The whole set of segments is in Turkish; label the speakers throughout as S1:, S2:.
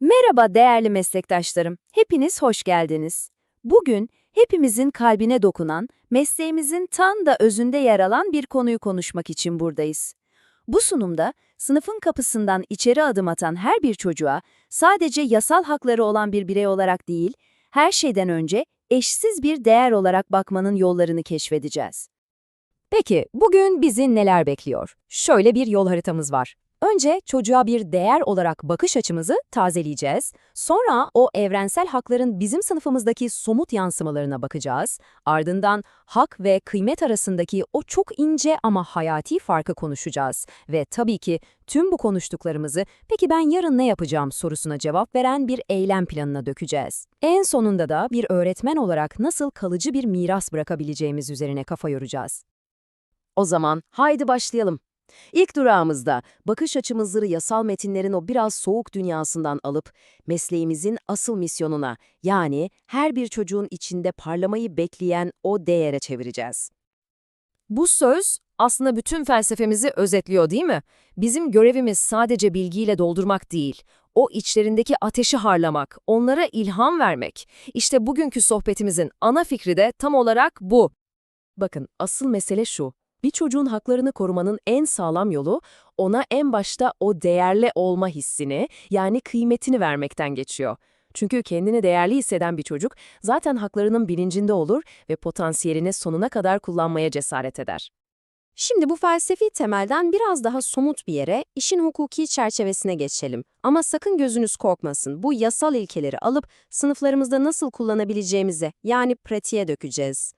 S1: Merhaba değerli meslektaşlarım, hepiniz hoş geldiniz. Bugün hepimizin kalbine dokunan, mesleğimizin tam da özünde yer alan bir konuyu konuşmak için buradayız. Bu sunumda sınıfın kapısından içeri adım atan her bir çocuğa sadece yasal hakları olan bir birey olarak değil, her şeyden önce eşsiz bir değer olarak bakmanın yollarını keşfedeceğiz.
S2: Peki, bugün bizi neler bekliyor? Şöyle bir yol haritamız var. Önce çocuğa bir değer olarak bakış açımızı tazeleyeceğiz. Sonra o evrensel hakların bizim sınıfımızdaki somut yansımalarına bakacağız. Ardından hak ve kıymet arasındaki o çok ince ama hayati farkı konuşacağız. Ve tabii ki tüm bu konuştuklarımızı peki ben yarın ne yapacağım sorusuna cevap veren bir eylem planına dökeceğiz. En sonunda da bir öğretmen olarak nasıl kalıcı bir miras bırakabileceğimiz üzerine kafa yoracağız. O zaman haydi başlayalım. İlk durağımızda bakış açımızı yasal metinlerin o biraz soğuk dünyasından alıp mesleğimizin asıl misyonuna yani her bir çocuğun içinde parlamayı bekleyen o değere çevireceğiz. Bu söz aslında bütün felsefemizi özetliyor değil mi? Bizim görevimiz sadece bilgiyle doldurmak değil, o içlerindeki ateşi harlamak, onlara ilham vermek. İşte bugünkü sohbetimizin ana fikri de tam olarak bu. Bakın asıl mesele şu. Bir çocuğun haklarını korumanın en sağlam yolu ona en başta o değerli olma hissini yani kıymetini vermekten geçiyor. Çünkü kendini değerli hisseden bir çocuk zaten haklarının bilincinde olur ve potansiyelini sonuna kadar kullanmaya cesaret eder.
S3: Şimdi bu felsefi temelden biraz daha somut bir yere, işin hukuki çerçevesine geçelim. Ama sakın gözünüz korkmasın. Bu yasal ilkeleri alıp sınıflarımızda nasıl kullanabileceğimize, yani pratiğe dökeceğiz.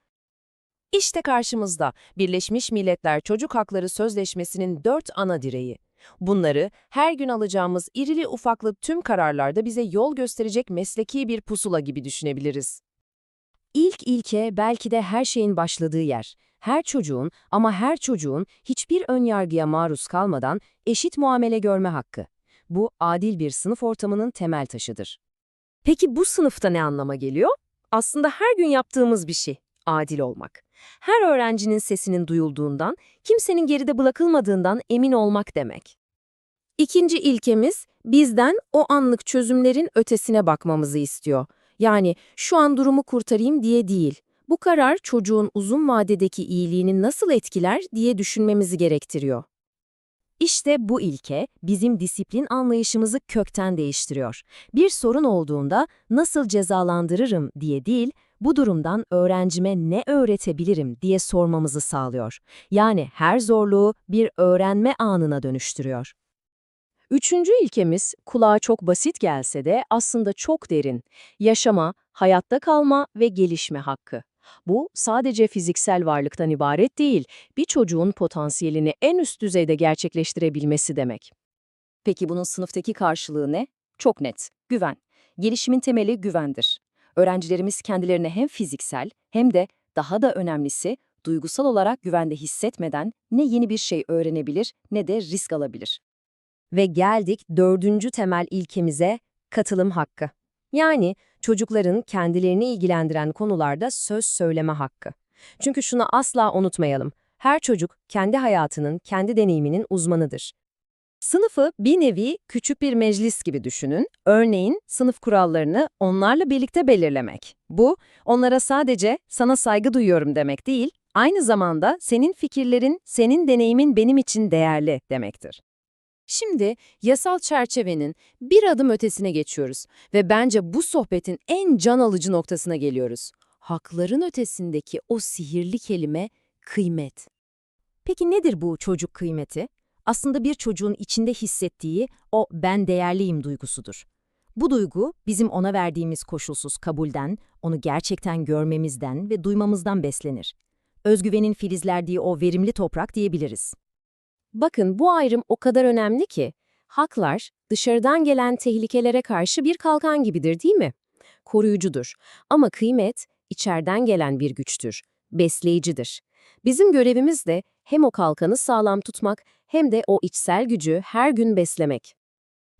S2: İşte karşımızda Birleşmiş Milletler Çocuk Hakları Sözleşmesi'nin dört ana direği. Bunları her gün alacağımız irili ufaklı tüm kararlarda bize yol gösterecek mesleki bir pusula gibi düşünebiliriz. İlk ilke belki de her şeyin başladığı yer. Her çocuğun ama her çocuğun hiçbir önyargıya maruz kalmadan eşit muamele görme hakkı. Bu adil bir sınıf ortamının temel taşıdır. Peki bu sınıfta ne anlama geliyor? Aslında her gün yaptığımız bir şey, adil olmak. Her öğrencinin sesinin duyulduğundan, kimsenin geride bırakılmadığından emin olmak demek.
S3: İkinci ilkemiz, bizden o anlık çözümlerin ötesine bakmamızı istiyor. Yani şu an durumu kurtarayım diye değil. Bu karar çocuğun uzun vadedeki iyiliğini nasıl etkiler diye düşünmemizi gerektiriyor.
S2: İşte bu ilke bizim disiplin anlayışımızı kökten değiştiriyor. Bir sorun olduğunda nasıl cezalandırırım diye değil, bu durumdan öğrencime ne öğretebilirim diye sormamızı sağlıyor. Yani her zorluğu bir öğrenme anına dönüştürüyor. Üçüncü ilkemiz kulağa çok basit gelse de aslında çok derin. Yaşama, hayatta kalma ve gelişme hakkı. Bu sadece fiziksel varlıktan ibaret değil, bir çocuğun potansiyelini en üst düzeyde gerçekleştirebilmesi demek. Peki bunun sınıftaki karşılığı ne? Çok net, güven. Gelişimin temeli güvendir. Öğrencilerimiz kendilerini hem fiziksel hem de daha da önemlisi duygusal olarak güvende hissetmeden ne yeni bir şey öğrenebilir ne de risk alabilir. Ve geldik dördüncü temel ilkemize, katılım hakkı. Yani çocukların kendilerini ilgilendiren konularda söz söyleme hakkı. Çünkü şunu asla unutmayalım. Her çocuk kendi hayatının, kendi deneyiminin uzmanıdır. Sınıfı bir nevi küçük bir meclis gibi düşünün. Örneğin sınıf kurallarını onlarla birlikte belirlemek. Bu, onlara sadece sana saygı duyuyorum demek değil, aynı zamanda senin fikirlerin, senin deneyimin benim için değerli demektir.
S1: Şimdi yasal çerçevenin bir adım ötesine geçiyoruz ve bence bu sohbetin en can alıcı noktasına geliyoruz. Hakların ötesindeki o sihirli kelime kıymet.
S2: Peki nedir bu çocuk kıymeti? Aslında bir çocuğun içinde hissettiği o ben değerliyim duygusudur. Bu duygu bizim ona verdiğimiz koşulsuz kabulden, onu gerçekten görmemizden ve duymamızdan beslenir. Özgüvenin filizlerdiği o verimli toprak diyebiliriz.
S3: Bakın bu ayrım o kadar önemli ki, haklar dışarıdan gelen tehlikelere karşı bir kalkan gibidir değil mi? Koruyucudur. Ama kıymet içeriden gelen bir güçtür, besleyicidir. Bizim görevimiz de hem o kalkanı sağlam tutmak hem de o içsel gücü her gün beslemek.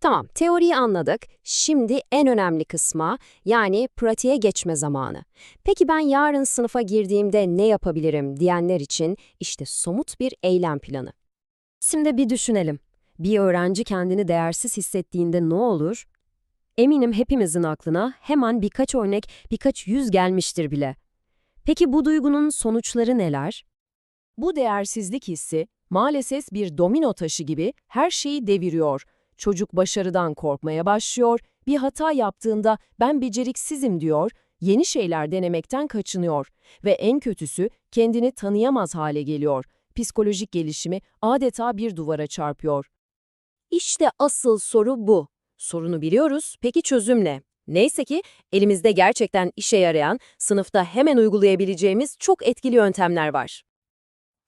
S3: Tamam, teoriyi anladık. Şimdi en önemli kısma, yani pratiğe geçme zamanı. Peki ben yarın sınıfa girdiğimde ne yapabilirim diyenler için işte somut bir eylem planı.
S2: Şimdi bir düşünelim. Bir öğrenci kendini değersiz hissettiğinde ne olur?
S3: Eminim hepimizin aklına hemen birkaç örnek, birkaç yüz gelmiştir bile. Peki bu duygunun sonuçları neler?
S2: Bu değersizlik hissi maalesef bir domino taşı gibi her şeyi deviriyor. Çocuk başarıdan korkmaya başlıyor, bir hata yaptığında ben beceriksizim diyor, yeni şeyler denemekten kaçınıyor ve en kötüsü kendini tanıyamaz hale geliyor. Psikolojik gelişimi adeta bir duvara çarpıyor.
S3: İşte asıl soru bu. Sorunu biliyoruz, peki çözüm ne? Neyse ki elimizde gerçekten işe yarayan, sınıfta hemen uygulayabileceğimiz çok etkili yöntemler var.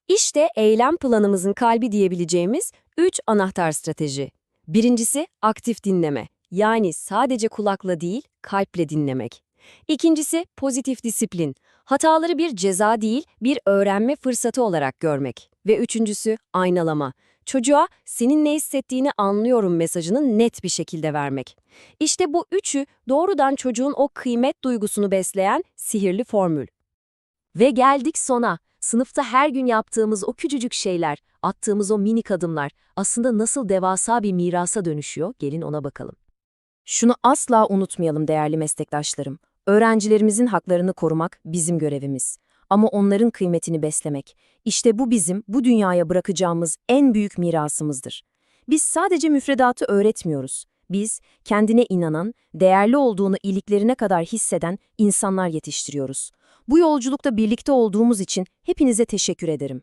S3: İşte eylem planımızın kalbi diyebileceğimiz 3 anahtar strateji. Birincisi aktif dinleme. Yani sadece kulakla değil, kalple dinlemek. İkincisi pozitif disiplin. Hataları bir ceza değil, bir öğrenme fırsatı olarak görmek. Ve üçüncüsü aynalama. Çocuğa senin ne hissettiğini anlıyorum mesajını net bir şekilde vermek. İşte bu üçü doğrudan çocuğun o kıymet duygusunu besleyen sihirli formül. Ve geldik sona. Sınıfta her gün yaptığımız o küçücük şeyler, attığımız o minik adımlar aslında nasıl devasa bir mirasa dönüşüyor gelin ona bakalım.
S1: Şunu asla unutmayalım değerli meslektaşlarım. Öğrencilerimizin haklarını korumak bizim görevimiz. Ama onların kıymetini beslemek. İşte bu bizim bu dünyaya bırakacağımız en büyük mirasımızdır. Biz sadece müfredatı öğretmiyoruz. Biz kendine inanan, değerli olduğunu iliklerine kadar hisseden insanlar yetiştiriyoruz. Bu yolculukta birlikte olduğumuz için hepinize teşekkür ederim.